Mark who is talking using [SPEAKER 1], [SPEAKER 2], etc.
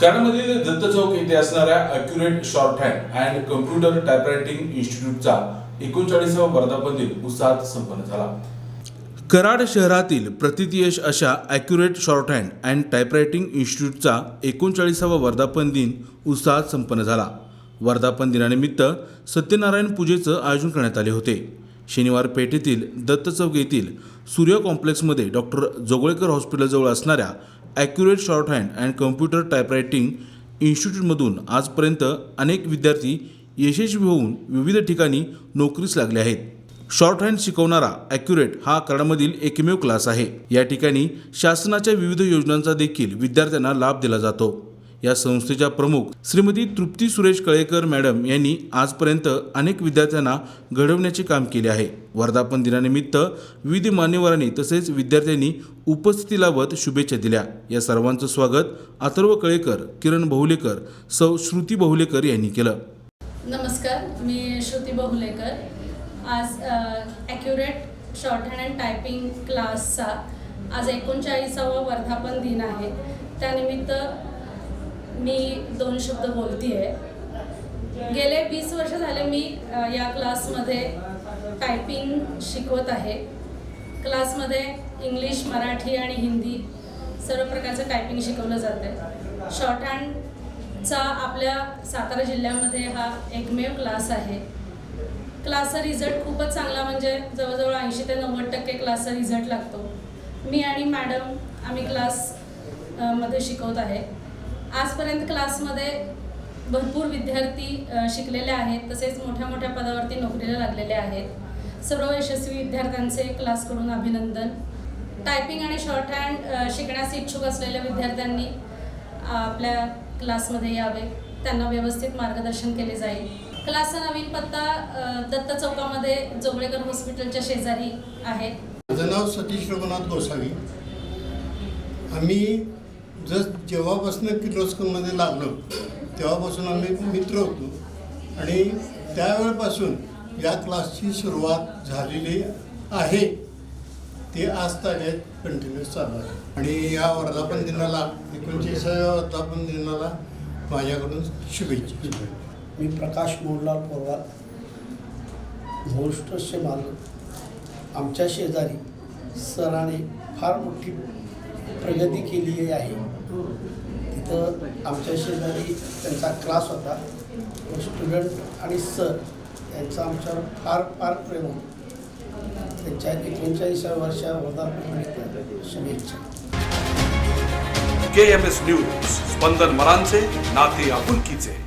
[SPEAKER 1] कराडमधील दत्त चौक येथे असणाऱ्या accurate shorthand and computer typewriting इन्स्टिट्यूटचा एकोणचाळीसावा वर्धापन दिन उत्साहात संपन्न झाला. कराड शहरातील प्रतितयश अशा accurate short hand and typewriting इन्स्टिट्यूटचा एकोणचाळीसावा वर्धापन दिन उत्साहात संपन्न झाला. वर्धापन दिनानिमित्त सत्यनारायण पूजेचं आयोजन करण्यात आले होते. शनिवार पेठेतील दत्त चौक येथील सूर्य कॉम्प्लेक्समध्ये डॉक्टर जोगळेकर हॉस्पिटलजवळ असणाऱ्या accurate shorthand and computer typewriting इन्स्टिट्यूटमधून आजपर्यंत अनेक विद्यार्थी यशस्वी होऊन विविध ठिकाणी नोकरीस लागले आहेत. शॉर्ट हँड शिकवणारा ॲक्युरेट हा कराडमधील एकमेव क्लास आहे. या ठिकाणी शासनाच्या विविध योजनांचा देखील विद्यार्थ्यांना लाभ दिला जातो. या संस्थेच्या प्रमुख श्रीमती तृप्ती सुरेश कळेकर मॅडम यांनी आजपर्यंत अनेक विद्यार्थ्यांना घडवण्याचे काम केले आहे. वर्धापन दिनानिमित्त विविध मान्यवरांनी तसेच विद्यार्थ्यांनी उपस्थिती लावत शुभेच्छा दिल्या. या सर्वांचं स्वागत अथर्व कळेकर किरण बहुलेकर सौ श्रुती बहुलेकर यांनी केलं.
[SPEAKER 2] नमस्कार मी श्रुती बहुलेकर. आज accurate short hand and typing क्लासचा आज एकोणचाळीसावा वर्धापन दिन आहे. त्यानिमित्त मी दोन शब्द बोलती आहे गेले वीस वर्ष झाले मी या क्लासमध्ये टायपिंग शिकवत आहे. क्लासमध्ये इंग्लिश मराठी आणि हिंदी सर्व प्रकारचं टायपिंग शिकवलं जातं आहे शॉर्ट हँडचा आपल्या सातारा जिल्ह्यामध्ये हा एकमेव क्लास आहे. क्लासचा रिझल्ट खूपच चांगला म्हणजे जवळजवळ ऐंशी ते नव्वद टक्के क्लासचा रिझल्ट लागतो. मी आणि मॅडम आम्ही क्लासमध्ये शिकवत आहे. आजपर्यंत क्लासमध्ये भरपूर विद्यार्थी शिकलेले आहेत. तसेच मोठ्या मोठ्या पदावरती नोकरीला लागलेले आहेत. सर्व यशस्वी विद्यार्थ्यांचे क्लासकडून अभिनंदन. टायपिंग आणि शॉर्ट हँड शिकण्यास इच्छुक असलेल्या विद्यार्थ्यांनी आपल्या क्लासमध्ये यावे. त्यांना व्यवस्थित मार्गदर्शन केले जाईल. क्लासचा नवीन पत्ता दत्त चौकामध्ये जोगळेकर हॉस्पिटलच्या शेजारी आहे.
[SPEAKER 3] माझं नाव सतीश रघुनाथ गोसावी. आम्ही जस जेव्हापासून किर्लोस्करमध्ये लागलो तेव्हापासून आम्ही मित्र होतो. आणि त्यावेळेपासून या क्लासची सुरुवात झालेली आहे. ते आज ताब्यात कंटिन्यूस चालू आहे. आणि या वर्धापन दिनाला एकोणचाळीसाव्या वर्धापन दिनाला माझ्याकडून शुभेच्छा.
[SPEAKER 4] मी प्रकाश मोहनलाल पोरवाल होस्टसचे मालक. आमच्या शेजारी सराने फार मोठी प्रगती केली आहे. तिथं आमच्या शेजारी त्यांचा क्लास होता. स्टुडंट आणि सर यांचा आमच्यावर फार फार प्रेम होतं. त्यांच्या एकोणचाळीसव्या वर्षा वर्धापनानिमित्त शुभेच्छा.
[SPEAKER 5] के एम एस न्यूज स्पंदन मरांचे नाते आपुलकीचे.